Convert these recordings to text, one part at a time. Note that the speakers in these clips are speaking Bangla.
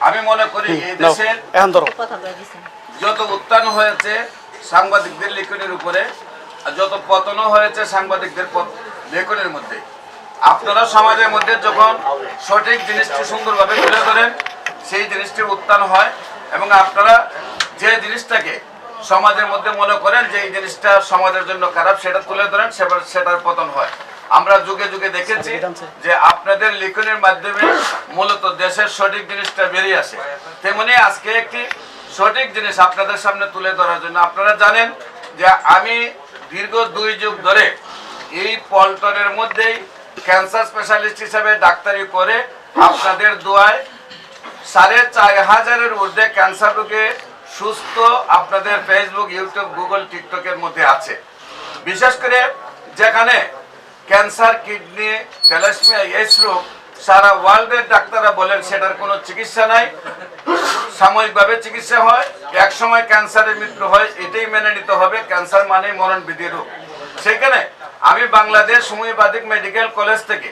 আমি মনে করি এই এখন ধরো। যত উত্থান হয়েছে সাংবাদিকদের লেখনের উপরে যত পতনও হয়েছে সাংবাদিকদের লেখনের মধ্যে আপনারা সমাজের মধ্যে যখন সঠিক জিনিসটি সুন্দরভাবে তুলে ধরেন সেই জিনিসটির উত্থান হয় এবং আপনারা যে জিনিসটাকে সমাজের মধ্যে মনে করেন যে এই জিনিসটা সমাজের জন্য খারাপ সেটা তুলে ধরেন সেবার- সেটার পতন হয়। আমরা যুগে যুগে দেখেছি যে আপনাদের লিখনের মাধ্যমে মূলত দেশের সঠিক জিনিসটা বেরিয়ে আসে। তেমনি আজকে একটি সঠিক জিনিস আপনাদের সামনে তুলে ধরার জন্য আপনারা জানেন যে আমি দীর্ঘ দুই যুগ ধরে এই পল্টনের মধ্যেই ক্যান্সার স্পেশালিস্ট হিসেবে ডাক্তারি করে আপনাদের দোয়ায় সাড়ে চার হাজারের ঊর্ধ্বে ক্যান্সার রোগে সুস্থ আপনাদের ফেসবুক ইউটিউব গুগল টিকটকের মধ্যে আছে। বিশেষ করে যেখানে ক্যান্সার, কিডনি, থ্যালাসমিয়া, এইডস রোগ, সারা ওয়ার্ল্ডের ডাক্তাররা বলেন সেটার কোনো চিকিৎসা নাই। সাময়িকভাবে চিকিৎসা হয়, এক সময় ক্যান্সারের মৃত্যু হয়, এটাই মেনে নিতে হবে, ক্যান্সার মানে মরণ বিধি রোগ। সেখানে আমি বাংলাদেশ হোমিওপ্যাথিক মেডিকেল কলেজ থেকে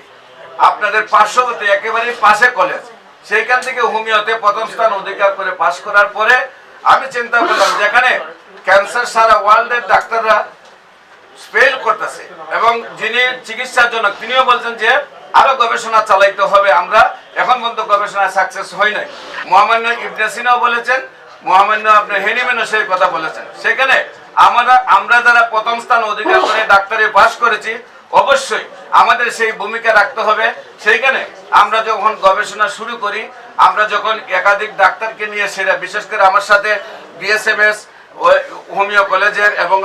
আপনাদের পার্শ্ববর্তী একেবারে পাশে কলেজ, সেইখান থেকে হোমিওতে প্রথম স্থান অধিকার করে পাশ করার পরে আমি চিন্তা করলাম, যেখানে ক্যান্সার সারা ওয়ার্ল্ডের ডাক্তাররা ফেল করতেছে। এবং যিনি চিকিৎসার জন্য, তিনিও বলছেন যে আরও গবেষণা চালাইতে হবে আমরা। এখন পর্যন্ত গবেষণা সাকসেস হয় নাই। মহামান্য ইবনে সিনাও বলেছেন, মহামান্য আপনার হেনিমেনও সেই কথা বলেছেন। সেখানে আমরা আমরা যারা প্রথম স্থান অধিকার করে ডাক্তারি পাস করেছি, অবশ্যই আমাদের সেই ভূমিকা রাখতে হবে। সেইখানে আমরা যখন গবেষণা শুরু করি, আমরা যখন একাধিক ডাক্তারকে নিয়ে সেরা বিশেষ করে আমার সাথে বিএসএমএস হোমিও কলেজের এবং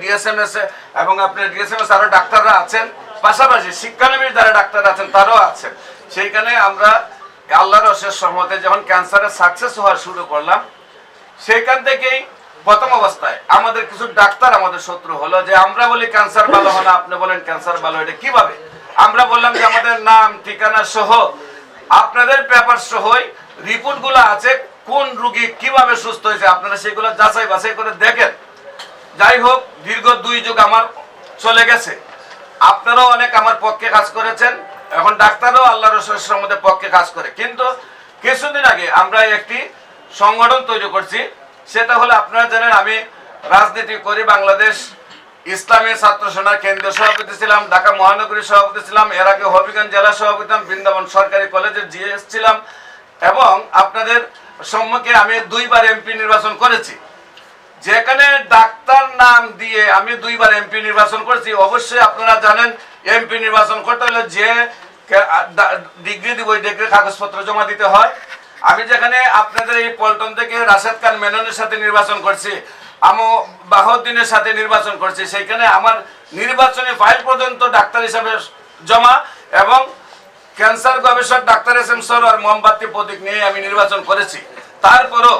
ডিএসএমএস এবং আপনার ডিএসএমএস আরও ডাক্তাররা আছেন। পাশাপাশি শিক্ষানবীর যারা ডাক্তার আছেন, তারাও আছেন। সেইখানে আমরা আল্লাহর অশেষ সহমতে যখন ক্যান্সারে সাকসেস হওয়া শুরু করলাম, সেইখান থেকেই প্রথম অবস্থায় আমাদের কিছু ডাক্তার আমাদের শত্রু হলো যে, আমরা বলি ক্যান্সার ভালো হয় না, আপনি বলেন ক্যান্সার ভালো এটা কীভাবে? আমরা বললাম যে, আমাদের নাম, ঠিকানা সহ, আপনাদের পেপার সহই রিপোর্টগুলো আছে কোন রুগী কীভাবে সুস্থ হয়েছে? আপনারা সেগুলো যাচাই বাছাই করে দেখেন। যাই হোক, দীর্ঘ দুই যুগ আমার চলে গেছে। আপনারাও অনেক আমার পক্ষে কাজ করেছেন। এখন ডাক্তারও আল্লাহ রসুলের মধ্যে পক্ষে কাজ করে। কিন্তু কিছুদিন আগে আমরা একটি সংগঠন তৈরি করছি। সেটা হলো আপনারা জানেন, আমি রাজনীতি করি বাংলাদেশ ইসলামী ছাত্র সেনার কেন্দ্রীয় সভাপতি ছিলাম, ঢাকা মহানগরীর সভাপতি ছিলাম, এর আগে হবিগঞ্জ জেলা সভাপতি বৃন্দাবন সরকারি কলেজের জিএস ছিলাম এবং আপনাদের সম্মুখে আমি দুইবার এমপি নির্বাচন করেছি। যেখানে ডাক্তার নাম দিয়ে আমি দুইবার এমপি নির্বাচন করেছি, অবশ্যই আপনারা জানেন এমপি নির্বাচন করতে হলে যে ডিগ্রি দিব, ওই ডিগ্রির কাগজপত্র জমা দিতে হয়। আমি যেখানে আপনাদের এই পল্টন থেকে রাশেদ খান মেননের সাথে নির্বাচন করছি, আমো বাহদ্দিনের সাথে নির্বাচন করছি, সেইখানে আমার নির্বাচনী ফাইল পর্যন্ত ডাক্তার হিসাবে জমা এবং ক্যান্সার গবেষক ডাক্তার এস এম সরোয়ার মোমবাতি প্রতীক নিয়ে আমি নির্বাচন করেছি। তারপরও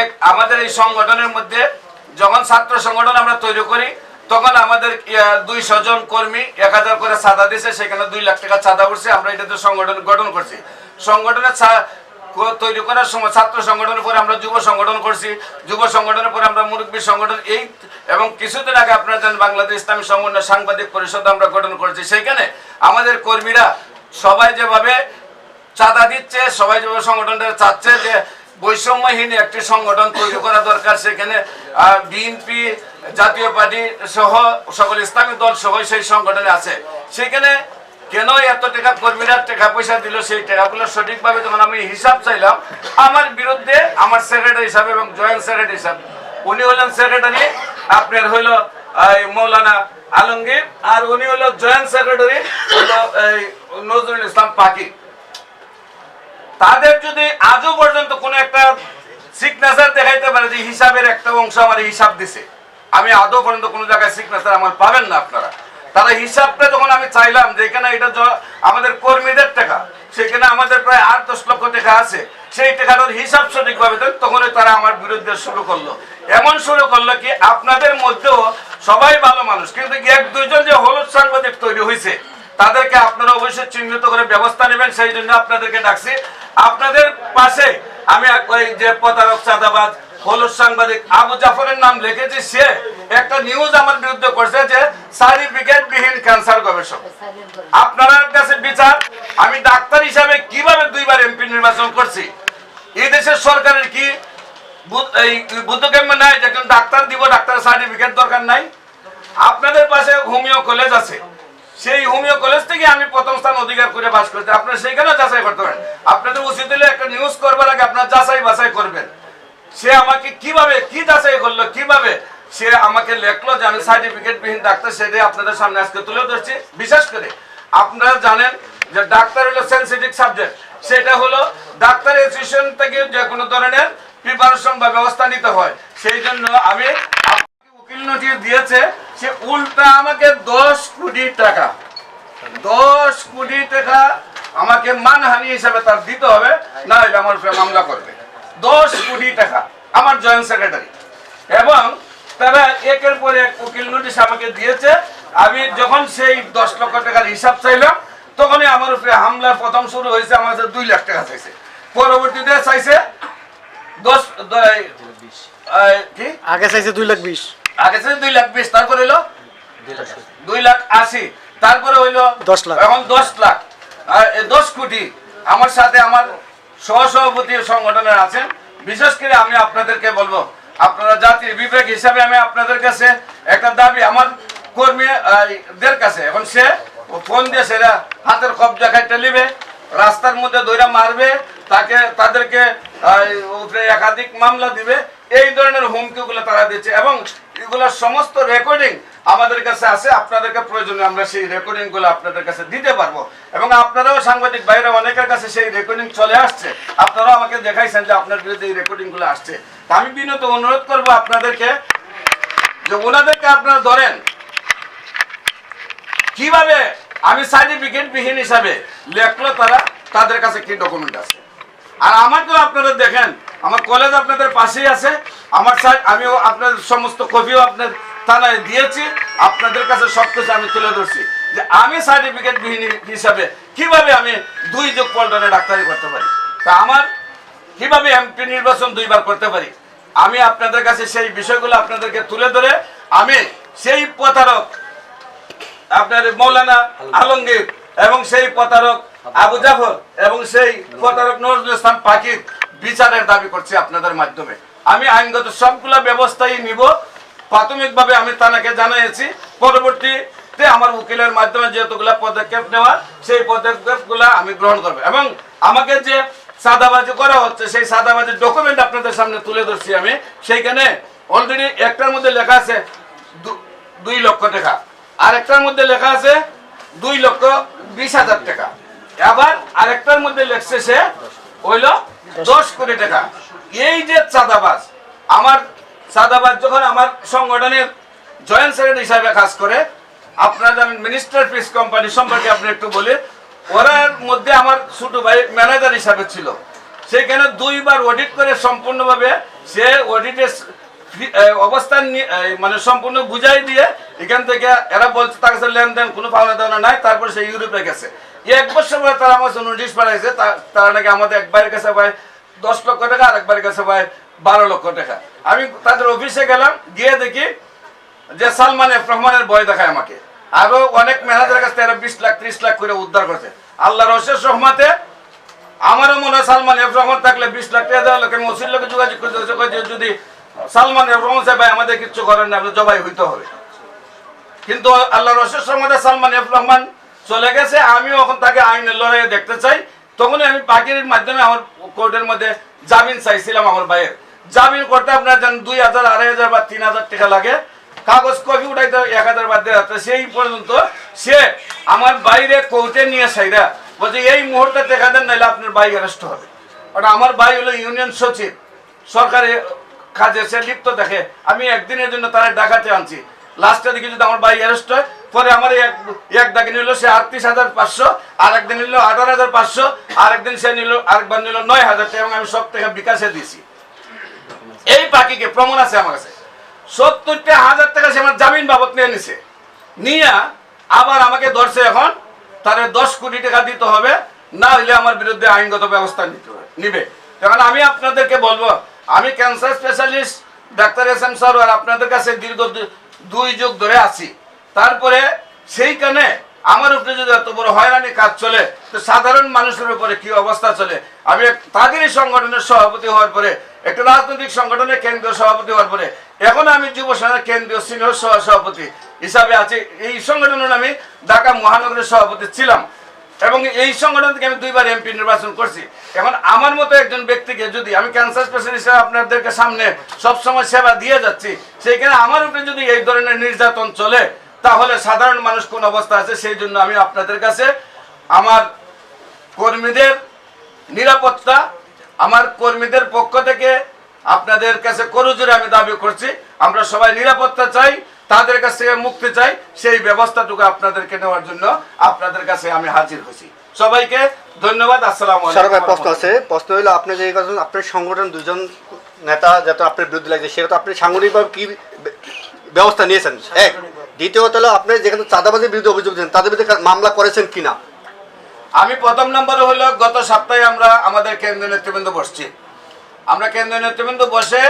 এক আমাদের এই সংগঠনের মধ্যে যখন ছাত্র সংগঠন আমরা তৈরি করি, তখন আমাদের দুইশো জন কর্মী এক হাজার করে চাঁদা দিছে, সেখানে দুই লাখ টাকা চাঁদা উঠছে, আমরা এটাতে সংগঠন গঠন করছি। সংগঠনের তৈরি করার সময় ছাত্র সংগঠনের পরে আমরা যুব সংগঠন করছি, যুব সংগঠনের পরে আমরা মুরব্বী সংগঠন, এই এবং কিছুদিন আগে আপনারা জানেন বাংলাদেশ ইসলামী সংগঠনের সাংবাদিক পরিষদ আমরা গঠন করেছি। সেখানে আমাদের কর্মীরা সবাই যেভাবে চাঁদা দিচ্ছে, সবাই যেভাবে সংগঠনটা চাচ্ছে যে বৈষম্যহীন একটি সংগঠন তৈরি করা দরকার, সেখানে বিএনপি, জাতীয় পার্টি সহ সকল ইসলামী দল সহ সেই সংগঠনে আছে। সেখানে কেন এত টাকা কর্মীরা টাকা পয়সা দিল, সেই টাকাগুলো সঠিকভাবে যখন আমি হিসাব চাইলাম, আমার বিরুদ্ধে আমার সেক্রেটারি হিসাবে এবং জয়েন্ট সেক্রেটারি হিসাবে, উনি হলেন সেক্রেটারি আপনার হইল মৌলানা আলমগীর আর উনি হলো জয়েন্ট সেক্রেটারি নজরুল ইসলাম পাকি। তাদের যদি আজও পর্যন্ত একটা সিগনেচার দেখাইতে পারে যে হিসাবের একটা অংশ আমার হিসাব দিছে, আমি আদৌ পর্যন্ত কোনো জায়গায় সিগনেচার আমার পাবেন না আপনারা। তারা হিসাবটা যখন আমি চাইলাম যে এখানে এটা আমাদের কর্মীদের টাকা, সেখানে আমাদের প্রায় আট দশ লক্ষ টাকা আছে, সেই টাকাটার হিসাব সঠিকভাবে দেন, তখনই তারা আমার বিরুদ্ধে শুরু করল। এমন শুরু করল কি আপনাদের মধ্যেও সবাই ভালো মানুষ, কিন্তু এক দুইজন যে হলুদ সাংবাদিক তৈরি হয়েছে তাদেরকে আপনারা অবশ্যই চিহ্নিত করে ব্যবস্থা নেবেন, সেই জন্য আপনাদেরকে ডাকছি। আপনাদের পাশে আমি ওই যে প্রতারক চাঁদাবাজ, হলুদ সাংবাদিক আবু জাফরের নাম লিখেছি, সে একটা নিউজ আমার বিরুদ্ধে করছে যে সার্টিফিকেট বিহীন ক্যান্সার গবেষক। আপনার কাছে বিচার, আমি ডাক্তার হিসাবে কীভাবে দুইবার এমপি নির্বাচন করছি? এই দেশের সরকারের কি এই বুদ্ধকেম্য নাই যে ডাক্তার দিব ডাক্তার সার্টিফিকেট দরকার নাই। আপনাদের পাশে হোমিও কলেজ আছে। সেই হোমিও কলেজ থেকে আমি প্রথম স্থান অধিকার করে বাস করছি। আপনারা সেইখানেও যাচাই করতে পারেন। আপনাদের উচিত হলে একটা নিউজ করবার আগে আপনার যাচাই বাছাই করবেন। সে আমাকে কীভাবে, কি যাচাই করল, কীভাবে? সে আমাকে লেখলো যে আমি সার্টিফিকেট বিহীন ডাক্তার সেটাই আপনাদের সামনে আজকে তুলে ধরছি। বিশেষ করে, আপনারা জানেন যে ডাক্তার হলো সেন্সিটিভ সাবজেক্ট সেটা হলো ডাক্তার অ্যাসোসিয়েশন থেকে যে কোনো ধরনের প্রিপারেশন বা ব্যবস্থা নিতে হয়। সেই জন্য আমি আপনাকে উকিল নোটিশ দিয়েছে সে উল্টা আমাকে দশ কোটি টাকা, দশ কোটি টাকা আমাকে মানহানি হিসাবে তার দিতে হবে, না হলে আমার উপরে মামলা করবে। দশ কোটি টাকা আমার জয়েন্ট সেক্রেটারি। এবং তারা একের পর এক উকিল নোটিশ আমাকে দিয়েছে। আমি যখন সেই দশ লক্ষ টাকার হিসাব চাইলাম, তখনই আমার উপরে হামলা প্রথম শুরু হয়েছে, আমার দুই লাখ টাকা চাইছে। পরবর্তীতে চাইছে দশ কি? আগে চাইছে দুই লাখ বিশ। আগে ছিল দুই লাখ বিশ তারপরে হইল? দুই লাখ আশি। তারপরে হইল? দশ লাখ। এখন দশ লাখ। আর এই দশ কোটি আমার সাথে আমার সহসভাপতি সংগঠনের আছেন বিশেষ করে আমি আপনাদেরকে বলব আপনারা জাতির বিবেক হিসাবে আমি আপনাদের কাছে একটা দাবি আমার কর্মী আহ, দের কাছে। এখন সে ফোন দিয়ে সেরা হাতের কবজা খাইতে নিবে। রাস্তার মধ্যে দইরা মারবে, তাকে তাদেরকে একাধিক মামলা দিবে। এই ধরনের হুমকিগুলো তারা দিচ্ছে এবং এগুলোর সমস্ত রেকর্ডিং আমাদের কাছে আছে, আপনাদেরকে প্রয়োজনে আমরা সেই রেকর্ডিংগুলো আপনাদের কাছে দিতে পারব। এবং আপনারাও সাংবাদিক বাইরে অনেকের কাছে সেই রেকর্ডিং চলে আসছে। আপনারাও আমাকে দেখাইছেন যে আপনার বিরুদ্ধে এই রেকর্ডিংগুলো আসছে আমি বিনত অনুরোধ করব আপনাদেরকে যে ওনাদেরকে আপনারা ধরেন, কীভাবে আমি সার্টিফিকেট বিহীন হিসাবে লেখলো তারা তাদের কাছে কি ডকুমেন্ট আছে? আর আমাকেও আপনারা দেখেন আমার কলেজ আপনাদের পাশেই আছে। আমার স্যার আমিও আপনাদের সমস্ত কপিও আপনার থানায় দিয়েছি। আপনাদের কাছে সব কিছু আমি তুলে ধরছি। যে আমি সার্টিফিকেট বিহীন হিসাবে কীভাবে আমি দুই যোগ পল্টনে ডাক্তারি করতে পারি? তা আমার কীভাবে এমপি নির্বাচন দুইবার করতে পারি? আমি আপনাদের কাছে সেই বিষয়গুলো আপনাদেরকে তুলে ধরে আমি সেই প্রতারক আপনার মৌলানা আলমগীর এবং সেই প্রতারক আবু জাফর এবং সেই প্রতারক নজরুল ইসলাম পাখির বিচারের দাবি করছি আপনাদের মাধ্যমে। আমি আইনগত সবগুলা ব্যবস্থাই নিব। প্রাথমিকভাবে আমি তানাকে জানিয়েছি পরবর্তীতে আমার উকিলের মাধ্যমে যেহেতুগুলা পদক্ষেপ নেওয়া সেই পদক্ষেপগুলা আমি গ্রহণ করব। এবং আমাকে যে সাদাবাজি করা হচ্ছে, সেই সাদাবাজির ডকুমেন্ট আপনাদের সামনে তুলে ধরছি আমি। সেইখানে অলরেডি একটার মধ্যে লেখা আছে দুই লক্ষ টাকা। আর একটার মধ্যে লেখা আছে দুই লক্ষ বিশ হাজার টাকা। আবার আরেকটার মধ্যে লেখছে সে, হইল দশ কোটি টাকা। এই যে চাঁদাবাজ, আমার চাঁদাবাজ যখন আমার সংগঠনের জয়েন্ট সেক্রেটারি হিসাবে কাজ করে, আপনার জানেন মিনিস্টার পিস কোম্পানি সম্পর্কে আপনি একটু বলি ওরার মধ্যে আমার ছোট ভাই ম্যানেজার হিসাবে ছিল। সেখানে দুইবার অডিট করে সম্পূর্ণভাবে, সে অডিটের অবস্থান মানে সম্পূর্ণ বুঝাই দিয়ে এখান থেকে এরা বলছে, তার কাছে লেনদেন কোনো পাওনা দেওয়া নাই, তারপর সে ইউরোপে গেছে। এক বছর পরে তারা আমার নোটিশ পাঠাইছে তারা নাকি আমাদের একবারের কাছে পায়, দশ লক্ষ টাকা, আর একবারের কাছে পায় বারো লক্ষ টাকা। আমি তাদের অফিসে গেলাম, গিয়ে দেখি যে সালমান এফ রহমানের বয় দেখায় আমাকে। আরও অনেক ম্যানেজারের কাছে এরা বিশ লাখ, ত্রিশ লাখ করে উদ্ধার করছে। আল্লাহর অশেষ রহমাতে আমারও মনে হয় সালমান এফ রহমান থাকলে বিশ লাখ টাকা দেওয়া লোক আমি ওসির লোকে যোগাযোগ করতে যদি সালমান রহমান সাহেব আমাদের কিচ্ছু করেন না জবাই হইতে হবে। কিন্তু আল্লাহর অশেষ রহমতে সালমান এফ রহমান চলে গেছে, আমিও এখন তাকে আইনের লড়াইয়ে দেখতে চাই। তখনই আমি পাখির মাধ্যমে আমার কোর্টের মধ্যে জামিন চাইছিলাম আমার ভাইয়ের। জামিন করতে আপনার জানেন দুই হাজার, আড়াই হাজার বা তিন হাজার টাকা লাগে। কাগজ কপি উঠাইতে এক হাজার বাদ দেওয়া। সেই পর্যন্ত সে আমার বাইরে কোর্টে নিয়ে সাইরা বলছে, এই মুহূর্তে টাকা দেন, নাহলে আপনার ভাই অ্যারেস্ট হবে। ওটা আমার ভাই হলো ইউনিয়ন সচিব, সরকারি কাজে সে লিপ্ত দেখে। আমি একদিনের জন্য তারা ডাকাতে আনছি। লাস্টে দিকে যদি আমার ভাই অ্যারেস্ট হয়, পরে আমার এক এক ডাকে নিল সে আটত্রিশ হাজার পাঁচশো, আর একদিন নিল আঠারো হাজার পাঁচশো, আর একদিন সে নিল আরেকবার নিল নয় হাজার এবং আমি সব টাকা বিকাশে দিয়েছি। এই পাখিকে প্রমাণ আছে আমার কাছে। সত্তরটা হাজার টাকা সে আমার জামিন বাবদ নিয়ে নিছে। নিয়ে আবার আমাকে ধরছে এখন, তার দশ কোটি টাকা দিতে হবে, না হলে আমার বিরুদ্ধে আইনগত ব্যবস্থা নিতে হবে নিবে। কারণ আমি আপনাদেরকে বলব আমি cancer specialist doctor S M Sarowar আপনাদের কাছে দীর্ঘ দুই যুগ ধরে আছি। তারপরে সেইখানে আমার উপরে যদি এত বড় হয়রানি কাজ চলে, তো সাধারণ মানুষের উপরে কি অবস্থা চলে? আমি তাদেরই সংগঠনের সভাপতি হওয়ার পরে, একটা রাজনৈতিক সংগঠনের কেন্দ্রীয় সভাপতি হওয়ার পরে, এখন আমি যুব সেনার কেন্দ্রীয় সিনিয়র সভাপতি হিসাবে আছি। এই সংগঠনের আমি ঢাকা মহানগরের সভাপতি ছিলাম। এবং এই সংগঠন থেকে আমি দুইবার এমপি নির্বাচন করছি। এখন আমার মতো একজন ব্যক্তিকে যদি আমি ক্যান্সার পেশেন্ট হিসেবে আপনাদেরকে সামনে সবসময় সেবা দিয়ে যাচ্ছি, সেইখানে আমার উপরে যদি এই ধরনের নির্যাতন চলে, তাহলে সাধারণ মানুষ কোন অবস্থা আছে, সেই জন্য আমি আপনাদের কাছে আমার কর্মীদের নিরাপত্তা, আমার কর্মীদের পক্ষ থেকে আপনাদের কাছে করজোরে আমি দাবি করছি। আমরা সবাই নিরাপত্তা চাই তাদের কাছ থেকে মুক্তি চাই সেই ব্যবস্থাটুকু আপনাদেরকে নেওয়ার জন্য আপনাদের কাছে আমি হাজির হয়েছি। সবাইকে ধন্যবাদ আসসালাম সরকার প্রশ্ন আছে। প্রশ্ন হলো আপনি যে আপনার সংগঠন দুজন নেতা যাতে আপনার বিরুদ্ধে লাগছে সেটা তো আপনি সাংগঠনিকভাবে কি ব্যবস্থা নিয়েছেন? এক। দ্বিতীয়ত হলো আপনি যেখানে চাঁদাবাজির বিরুদ্ধে অভিযোগ দিয়েছেন তাদের বিরুদ্ধে মামলা করেছেন কিনা? আমি প্রথম নম্বরে হলো গত সপ্তাহে আমরা আমাদের কেন্দ্রীয় নেতৃবৃন্দ বসছি। আমরা কেন্দ্রীয় নেতৃবৃন্দ বসে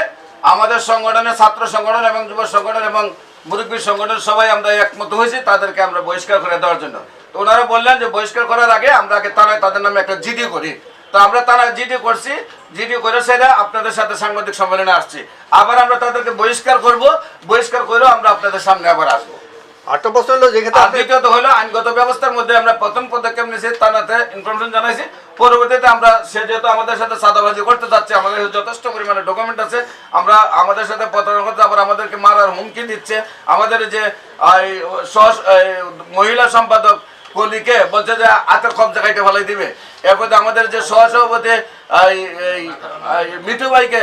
আমাদের সংগঠনের ছাত্র সংগঠন এবং যুব সংগঠন এবং মুরব্বী সংগঠন সবাই আমরা একমত হয়েছি, তাদেরকে আমরা বহিষ্কার করে দেওয়ার জন্য। তো ওনারা বললেন যে বহিষ্কার করার আগে আমরা আগে তারায় তাদের নামে একটা জিডি করি। তো আমরা তারা জিডি করছি, জিডি করে সেটা আপনাদের সাথে সাংবাদিক সম্মেলনে আসছি। আবার আমরা তাদেরকে বহিষ্কার করব, বহিষ্কার করেও আমরা আপনাদের সামনে আবার আসব। আরেকটা প্রশ্ন হলো যেক্ষেত্রে আর দ্বিতীয়ত হলো আইনগত ব্যবস্থার মধ্যে আমরা প্রথম পদক্ষেপ নিয়েছি তানাতে ইনফরমেশন জানাইছি। পরবর্তীতে আমরা সে যেহেতু আমাদের সাথে সাদাবাজি করতে যাচ্ছে আমাদের যথেষ্ট পরিমাণে ডকুমেন্ট আছে আমরা আমাদের সাথে প্রতারণা করতে আবার আমাদেরকে মারার হুমকি দিচ্ছে। আমাদের যে মহিলা সম্পাদক কলিকে বলছে যে হাতের কবজা খাইতে ভালোই দিবে। এরপর আমাদের যে সহসভাপতি মিঠু ভাইকে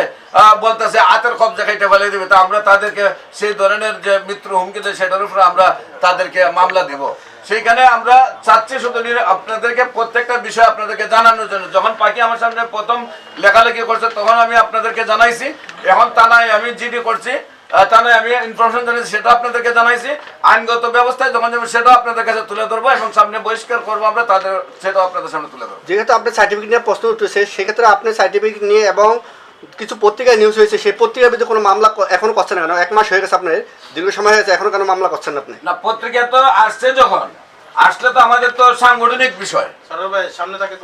বলতেছে হাতের কবজা খাইতে ভালোই দিবে। তো আমরা তাদেরকে, সেই ধরনের যে মিত্র হুমকি দেয়, সেটার উপরে আমরা তাদেরকে মামলা দেব। সেইখানে আমরা চাচ্ছি শুধু আপনাদেরকে প্রত্যেকটা বিষয় আপনাদেরকে জানানোর জন্য। যখন পাখি আমার সামনে প্রথম লেখালেখি করছে, তখন আমি আপনাদেরকে জানাইছি। এখন তা নাই আমি জিডি করছি। তা নয় আমি ইনফরমেশন জানিয়েছি সেটা আপনাদেরকে জানাইছি। আইনগত ব্যবস্থায় যখন যাবে সেটাও আপনাদের কাছে তুলে ধরবো এবং সামনে বহিষ্কার করব আমরা তাদের সেটাও আপনাদের সামনে তুলে ধরবো। যেহেতু আপনার সার্টিফিকেট নিয়ে প্রশ্ন উঠেছে সেক্ষেত্রে আপনি সার্টিফিকেট নিয়ে এবং কিছু পত্রিকায় নিউজ হয়েছে সেই পত্রিকার বিরুদ্ধে কোনো মামলা এখনও করছেন না কেন? এক মাস হয়ে গেছে আপনার দীর্ঘ সময় হয়েছে এখনও কেন মামলা করছেন না আপনি? না পত্রিকা তো আসছে যখন আসলে তো আমাদের তো সাংগঠনিক বিষয়। সামনে থাকে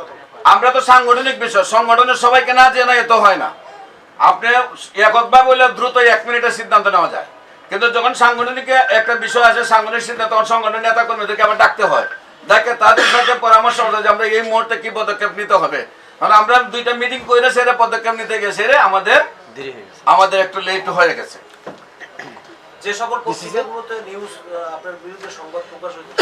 আমরা তো সাংগঠনিক বিষয় সংগঠনের সবাইকে না জেনে এত হয় না। আপনি এককভাবে বলে দ্রুত এক মিনিটের সিদ্ধান্ত নেওয়া যায়। কিন্তু যখন সাংগঠনিক একটা বিষয় আসে সাংগঠনিক সিদ্ধান্ত তখন সংগঠনের নেতা কর্মীদেরকে আবার ডাকতে হয়। দেখে তাদের সাথে পরামর্শ হলো যে আমরা এই মুহূর্তে কি পদক্ষেপ নিতে হবে। কারণ আমরা দুইটা মিটিং করে সেরে পদক্ষেপ নিতে গিয়ে সেরে আমাদের দেরি হয়ে গেছে। আমাদের একটু লেট হয়ে গেছে। যে সকল পত্রিকাগুলোতে নিউজ আপনার বিরুদ্ধে সংবাদ প্রকাশ হয়েছে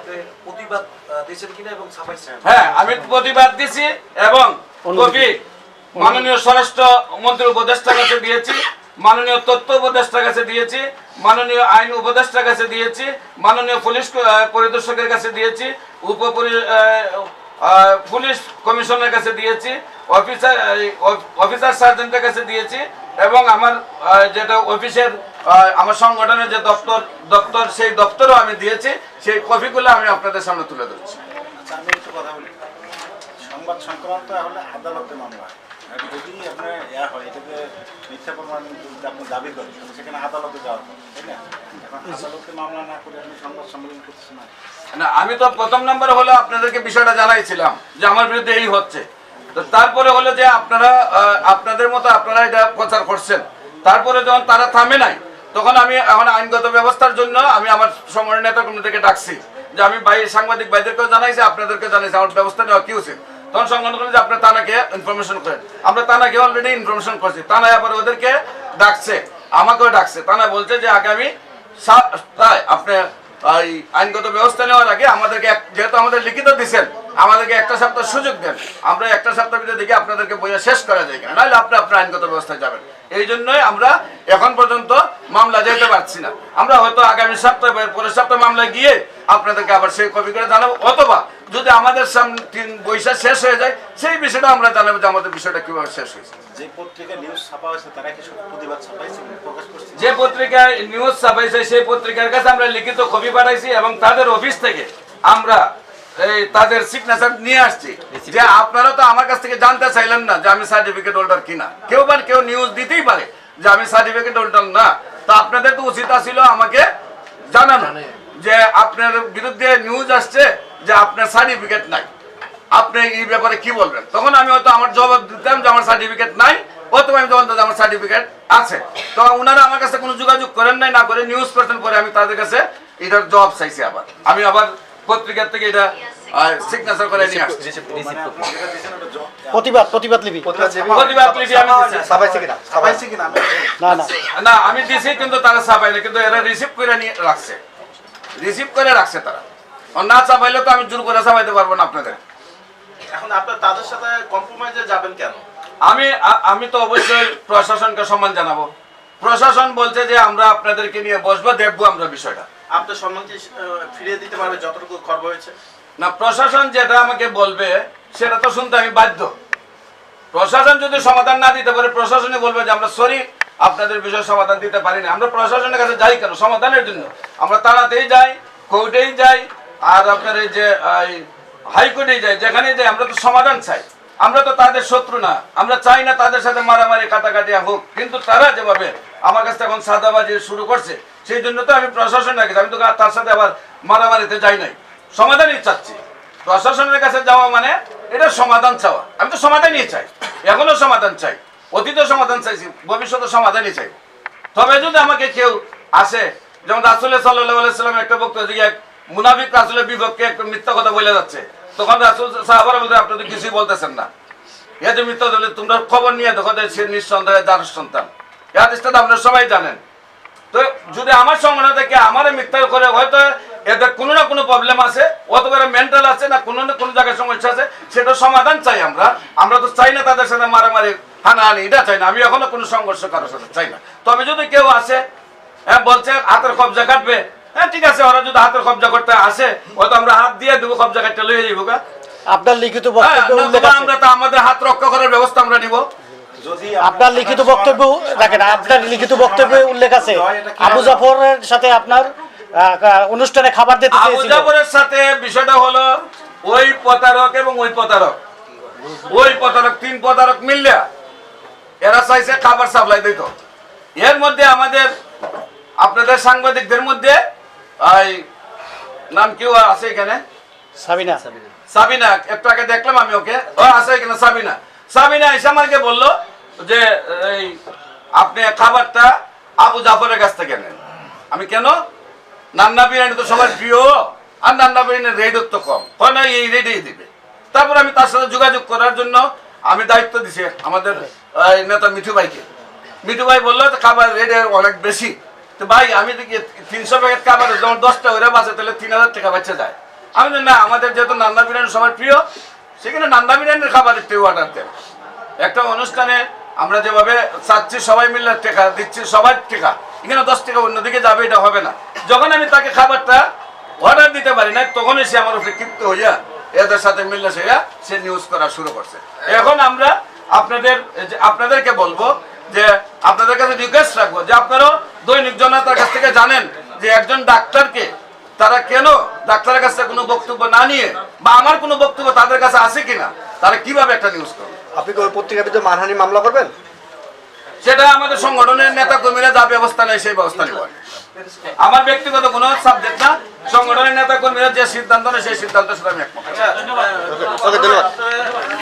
আপনি প্রতিবাদ দিয়েছেন কিনা এবং ছাপাইছেন? হ্যাঁ আমি প্রতিবাদ দিছি এবং কপি মাননীয় স্বরাষ্ট্র মন্ত্রী উপদেষ্টার কাছে দিয়েছি, মাননীয় তথ্য উপদেষ্টার কাছে দিয়েছি, মাননীয় আইন উপদেষ্টার কাছে দিয়েছি, মাননীয় পুলিশ পরিদর্শকের কাছে দিয়েছি উপ পুলিশ কমিশনের কাছে দিয়েছি, অফিসার অফিসার সার্জেন্টের কাছে দিয়েছি এবং আমার যেটা অফিসের আমার সংগঠনের যে দপ্তর দপ্তর, সেই দপ্তরও আমি দিয়েছি, সেই কপিগুলো আমি আপনাদের সামনে তুলে ধরছি। আচ্ছা আমি একটু কথা বলি। সংবাদ সংক্রান্ত আদালতে মামলা। না? আমি তো প্রথম নম্বরে হলো আপনাদেরকে বিষয়টা জানাইছিলাম, যে আমার বিরুদ্ধে এই হচ্ছে। তো তারপরে হলো যে আপনারা আপনাদের মতো আপনারা এটা প্রচার করছেন। তারপরে যখন তারা থামে নাই, তখন আমি এখন আইনগত ব্যবস্থার জন্য আমি আমার সংগঠনের নেতা ডাকছি, যে আমি ভাই সাংবাদিক ভাইদেরকেও জানাইছি আপনাদেরকে জানাইছি, আমার ব্যবস্থা নেওয়া কি উচিত তখন সংগঠন করেন যে আপনার তানাকে ইনফরমেশন করেন। আমরা তানাকে অলরেডি ইনফরমেশন করছি। তানা আবার ওদেরকে ডাকছে, আমাকেও ডাকছে। তানা বলছে যে, আগামী আমি আপনি এই আইনগত ব্যবস্থা নেওয়ার আগে আমাদেরকে যেহেতু আমাদের লিখিত দিচ্ছেন আমাদেরকে একটা সপ্তাহ সুযোগ দেন। আমরা একটা সপ্তাহ ভিতরে দেখি আপনাদেরকে বইয়া শেষ করা যায় কিনা। নাহলে আপনি আপনার আইনগত ব্যবস্থায় যাবেন। এই জন্যই আমরা এখন পর্যন্ত মামলা যেতে পারছি না। আমরা হয়তো আগামী সপ্তাহে পরের সপ্তাহে মামলা গিয়ে আপনাদেরকে আবার সেই কপি করে জানাব অথবা যদি আমাদের সামনে তিন বৈশা শেষ হয়ে যায় সেই বিষয়টা আমরা জানাব যে আমাদের বিষয়টা কীভাবে শেষ হয়েছে। যে পত্রিকা নিউজ ছাপা হয়েছে তারা কি প্রতিবাদ ছাপাইছে যে পত্রিকায় নিউজ ছাপাইছে সেই পত্রিকার কাছে আমরা লিখিত কপি পাঠাইছি এবং তাদের অফিস থেকে আমরা এই তাদের সিগনেচার নিয়ে আসছি। যে আপনারা তো আমার কাছ থেকে জানতে চাইলেন না যে আমি সার্টিফিকেট হোল্ডার কিনা। কেউ বা কেউ নিউজ দিতেই পারে যে আমি সার্টিফিকেট হোল্ডার না। তো আপনাদের তো উচিত ছিল আমাকে জানানো যে আপনার বিরুদ্ধে নিউজ আসছে যে আপনার সার্টিফিকেট নাই। আপনি এই ব্যাপারে কি বলবেন? তখন আমি হয়তো আমার জবাব দিতাম যে আমার সার্টিফিকেট নাই। অথবা আমি তখন আমার সার্টিফিকেট আছে। তো ওনারা আমার কাছে কোনো যোগাযোগ করেন নাই না করে নিউজ পার্সন পরে আমি তাদের কাছে এটার জবাব চাইছি আবার। আমি আবার পত্রিকার থেকে এটা সিগনেচার করে নিয়ে আসছি। আপনি যেটা দিয়েছেন ওটা জ- প্রতিবাদ প্রতিবাদ লিপি। প্রতিবাদ লিপি আমি দিছি। কিনা? ছাপাইছে কিনা? না না। না আমি দিছি কিন্তু তারা কিন্তু এরা রিসিভ করে নিয়ে রাখছে। রিসিভ করে রাখছে তারা। আর না চাপাইলে তো আমি জোর করে পারব না আপনাদের। এখন আপনার তাদের সাথে কম্প্রোমাইজে যাবেন কেন? আমি আমি তো অবশ্যই প্রশাসনকে সম্মান জানাব। প্রশাসন বলছে যে আমরা আপনাদেরকে নিয়ে বসবো দেখব আমরা বিষয়টা। আপনার সম্মান কি ফিরিয়ে দিতে পারবে যতটুকু খর্ব হয়েছে। না প্রশাসন যেটা আমাকে বলবে সেটা তো শুনতে আমি বাধ্য। প্রশাসন যদি সমাধান না দিতে পারে প্রশাসনই বলবে যে আমরা সরি আপনাদের বিষয়ে সমাধান দিতে পারি না আমরা প্রশাসনের কাছে যাই কেন? সমাধানের জন্য। আমরা তাড়াতেই যাই কোর্টেই যাই আর আপনার এই যে এই, হাইকোর্টেই যাই যেখানেই যাই আমরা তো সমাধান চাই। আমরা তো তাদের শত্রু না। আমরা চাই না তাদের সাথে মারামারি কাটাকাটি হোক। কিন্তু তারা যেভাবে আমার কাছে এখন সাদাবাজি শুরু করছে সেই জন্য তো আমি প্রশাসন রেখেছি আমি তো তার সাথে আবার মারামারিতে যাই নাই। সমাধানই চাচ্ছি। প্রশাসনের কাছে যাওয়া মানে এটা সমাধান চাওয়া। আমি তো সমাধানই চাই। এখনও সমাধান চাই। অতীত সমাধান চাইছি। ভবিষ্যতে সমাধানই চাই। তবে যদি আমাকে কেউ আসে, যেমন রাসুলের সাল্লাহ সাল্লাম একটা বক্তব্য যে এক মুনাফিক রাসুলের বিপক্ষে একটা মিথ্যা কথা বলে যাচ্ছে। তখন রাসুল সাহাবার বলতে আপনি তো কিছুই বলতেছেন না। এ যে মিথ্যা তোমরা খবর নিয়ে দেখো সে নিঃসন্দেহে যার সন্তান। হাদিসটা তো আপনারা সবাই জানেন। তো যদি আমার সংগঠন থেকে আমার মিথ্যা করে হয়তো এদের কোনো না কোনো প্রবলেম আছে। অথবা মেন্টাল আছে না কোনো না কোনো জায়গায় সমস্যা আছে সেটা সমাধান চাই আমরা। আমরা তো চাই না তাদের সাথে মারামারি হানাহানি এটা চাই না। আমি এখনও কোনো সংঘর্ষ কারোর সাথে চাই না। তবে যদি কেউ আসে হ্যাঁ বলছে হাতের কবজা কাটবে হ্যাঁ ঠিক আছে ওরা যদি হাতের কবজা করতে আসে হয়তো আমরা হাত দিয়ে দেবো কবজা কাটতে লইয়ে যাব আপনার লিখিত হ্যাঁ, আমরা তো আমাদের হাত রক্ষা করার ব্যবস্থা আমরা নিব। আপনার লিখিত বক্তব্য দেখেন আপনার লিখিত বক্তব্যে উল্লেখ আছে। আবু জাফরের সাথে আপনার অনুষ্ঠানে খাবার দিতে আবু জাফরের সাথে বিষয়টা হলো ওই প্রতারক এবং ওই প্রতারক। ওই প্রতারক তিন প্রতারক মিললে এরা চাইছে খাবার সাপ্লাই দিত। এর মধ্যে আমাদের আপনাদের সাংবাদিকদের মধ্যে এই নাম কেউ আছে এখানে? সাবিনা। সাবিনা একটু আগে দেখলাম আমি ওকে। ও আছে এখানে সাবিনা। সাবিনা এসে আমাকে বলল যে, এই, আপনি খাবারটা আবু জাফরের কাছ থেকে নেন। আমি কেন? নান্না বিরিয়ানি তো সবার প্রিয়, আর নান্না বিরিয়ানির রেটও তো কম। হয় না, এই রেটেই দিবে। তারপর আমি তার সাথে যোগাযোগ করার জন্য আমি দায়িত্ব দিছি আমাদের নেতা মিঠু ভাইকে। মিঠু ভাই বলল খাবার রেট অনেক বেশি। তো ভাই, আমি দেখি তিনশো প্যাকেট খাবার, যেমন দশটা ওরা বাঁচে, তাহলে তিন হাজার টাকা বাচ্চা যায়। আমি না, আমাদের যেহেতু নান্না বিরিয়ানি সবার প্রিয়, সেখানে নান্না বিরিয়ানির খাবার একটু অর্ডার দেন। একটা অনুষ্ঠানে আমরা যেভাবে চাচ্ছি সবাই মিলে টেকা, দিচ্ছি সবাই টেকা। এখানে দশ টাকা অন্যদিকে যাবে, এটা হবে না। যখন আমি তাকে খাবারটা অর্ডার দিতে পারি না তখনই সে আমার উপরে ক্ষিপ্ত হইয়া এদের সাথে মিললে সে সে নিউজ করা শুরু করছে। এখন আমরা আপনাদের আপনাদেরকে বলব যে আপনাদের কাছে রিকোয়েস্ট রাখব যে আপনারাও দৈনিক জনতার কাছ থেকে জানেন যে একজন ডাক্তারকে তারা কেন ডাক্তারের কাছে কোনো বক্তব্য না নিয়ে বা আমার কোনো বক্তব্য তাদের কাছে আছে কিনা, তারা কীভাবে একটা নিউজ করবে? আপনি কি ওই পত্রিকার বিরুদ্ধে মানহানি মামলা করবেন? সেটা আমাদের সংগঠনের নেতা কর্মীরা যা ব্যবস্থা নেয় সেই ব্যবস্থা নেব। আমার ব্যক্তিগত কোনো সাবজেক্ট না সংগঠনের নেতা কর্মীরা যে সিদ্ধান্ত নেয় সেই সিদ্ধান্ত সেটা আমি একমত। ধন্যবাদ। আপনার